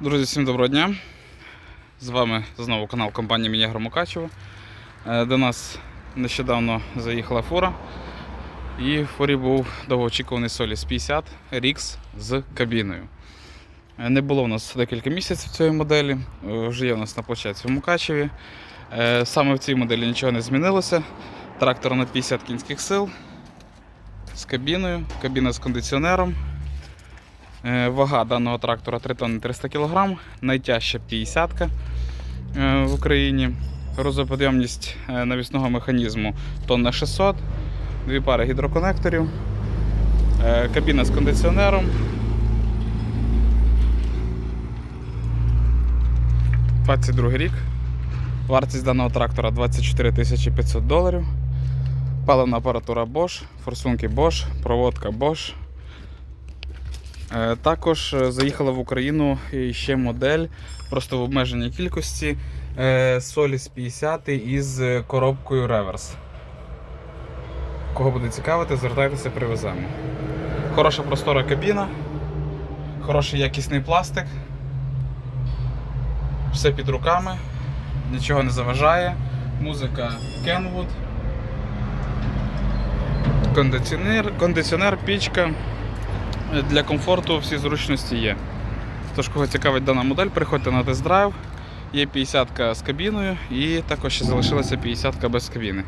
Друзі, всім доброго дня. З вами знову канал компанії Мінягро Мукачево. Е, До нас нещодавно заїхала фура. І в фурі був довгоочікуваний Solis 50 RX з кабіною. Е, Не було у нас декілька місяців цієї моделі, е, вже є у нас на площадці в Мукачеві. Саме в цій моделі нічого не змінилося. Трактор на 50 кінських сил з кабіною, кабіна з кондиціонером. Е, Вага даного трактора 3 тонни 300 кг, найтяжча 50 в Україні. Розоподйомність е, навісного механізму тонна 600, дві пари гідроконекторів, е, кабіна з кондиціонером. «22 рік. Вартість даного трактора 24 500 доларів. Паливна апаратура Bosch, форсунки Bosch, проводка Bosch. Е, Також е, заїхала в Україну ще модель, просто в обмеженій кількості е, Solis 50 із коробкою реверс. Кого буде цікавити, звертайтеся, привеземо. Хороша простора кабіна, хороший якісний пластик. Все під руками, нічого не заважає. Музика Kenwood. Кондиціонер, кондиціонер, пічка. Для комфорту всі зручності є. Тож, кого цікавить дана модель, приходьте на тест-драйв. Є 50 ка з кабіною і також ще залишилася 50 ка без кабіни.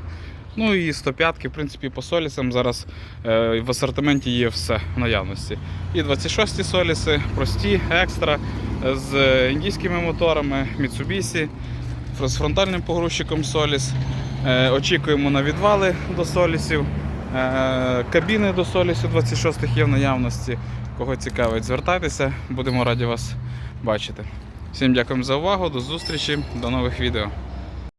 Ну і 105 в принципі, по солісам зараз е, в асортименті є все в наявності. І 26 соліси, прості, екстра, з індійськими моторами, Mitsubishi, з фронтальним погрузчиком Solis. Е, очікуємо на відвали до солісів. Е, Кабіни до солісу 26 є в наявності. Кого цікавить, звертайтеся, будемо раді вас бачити. Всім дякуємо за увагу, до зустрічі, до нових відео.